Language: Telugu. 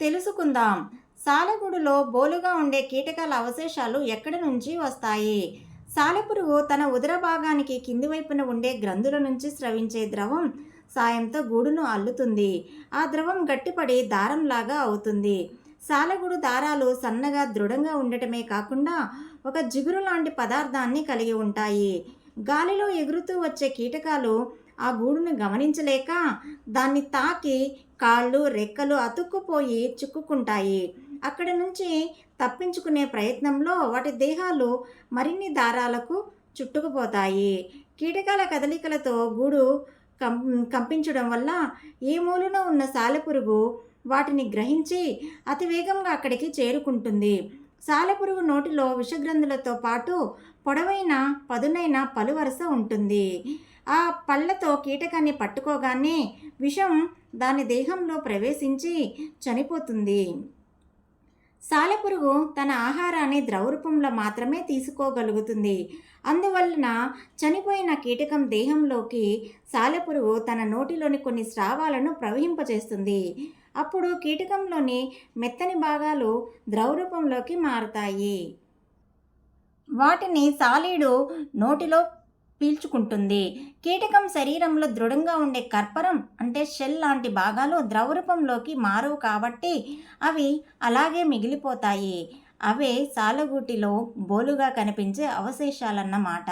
తెలుసుకుందాం. సాలెగూడులో బోలుగా ఉండే కీటకాల అవశేషాలు ఎక్కడి నుంచి వస్తాయి? సాలెపురుగు తన ఉదర భాగానికి కింది వైపున ఉండే గ్రంథుల నుంచి స్రవించే ద్రవం సాయంతో గూడును అల్లుతుంది. ఆ ద్రవం గట్టిపడి దారంలాగా అవుతుంది. సాలెగూడు దారాలు సన్నగా దృఢంగా ఉండటమే కాకుండా ఒక జిగురు లాంటి పదార్థాన్ని కలిగి ఉంటాయి. గాలిలో ఎగురుతూ వచ్చే కీటకాలు ఆ గూడును గమనించలేక దాన్ని తాకి కాళ్ళు రెక్కలు అతుక్కుపోయి చిక్కుకుంటాయి. అక్కడి నుంచి తప్పించుకునే ప్రయత్నంలో వాటి దేహాలు మరిన్ని దారాలకు చుట్టుకుపోతాయి. కీటకాల కదలికలతో గూడు కం కంపించడం వల్ల ఏ మూలన ఉన్న సాలెపురుగు వాటిని గ్రహించి అతివేగంగా అక్కడికి చేరుకుంటుంది. సాలెపురుగు నోటిలో విషగ్రంథులతో పాటు పొడవైన పదునైన పలువరస ఉంటుంది. ఆ పళ్ళతో కీటకాన్ని పట్టుకోగానే విషం దాని దేహంలో ప్రవేశించి చనిపోతుంది. సాలెపురుగు తన ఆహారాన్ని ద్రవరూపంలో మాత్రమే తీసుకోగలుగుతుంది. అందువలన చనిపోయిన కీటకం దేహంలోకి సాలెపురుగు తన నోటిలోని కొన్ని స్రావాలను ప్రవహింపచేస్తుంది అప్పుడు కీటకంలోని మెత్తని భాగాలు ద్రవరూపంలోకి మారుతాయి. వాటిని సాలీడు నోటిలో పీల్చుకుంటుంది. కీటకం శరీరంలో దృఢంగా ఉండే కర్పరం అంటే షెల్ లాంటి భాగాలు ద్రవరూపంలోకి మారవు కాబట్టి అవి అలాగే మిగిలిపోతాయి. అవే సాలగూటిలో బోలుగా కనిపించే అవశేషాలన్నమాట.